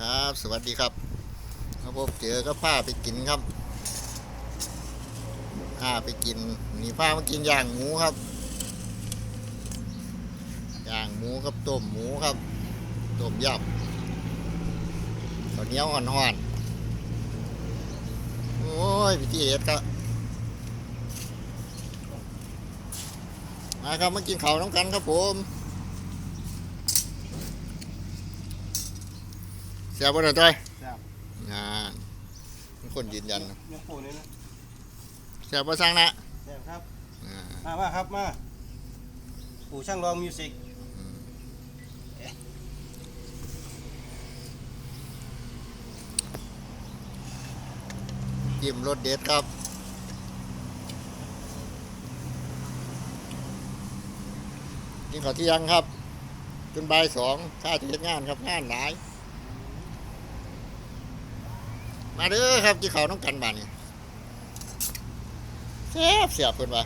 ครับ สวัสดีครับครับผมเจอก็พาไปกินครับพาไปกินนี่พามากินย่างหมูครับย่างหมูกับต้มหมูครับต้มยำข้าวเหนียวอ่อนๆโอ้ยพี่ที่เอ็ดครับมาครับมากินข้าวน้ำกันครับผม เสียบนหน่อยจ้อยครับงานมีคนยืนยันนะยังปูนี่นะเสียบสร้างนะแซ่บครับอ่ามามาครับมาปู่ช่างรองมิวสิกจิ้มรสเด็ดครับกินข้าวเที่ยงครับจนบ่ายสองข้าจะเฮ็ดงานครับงานหลาย มาเด้อครับกินข้าวน้องกันบ้านนี่แซ่บเสียบเพิ่นว่า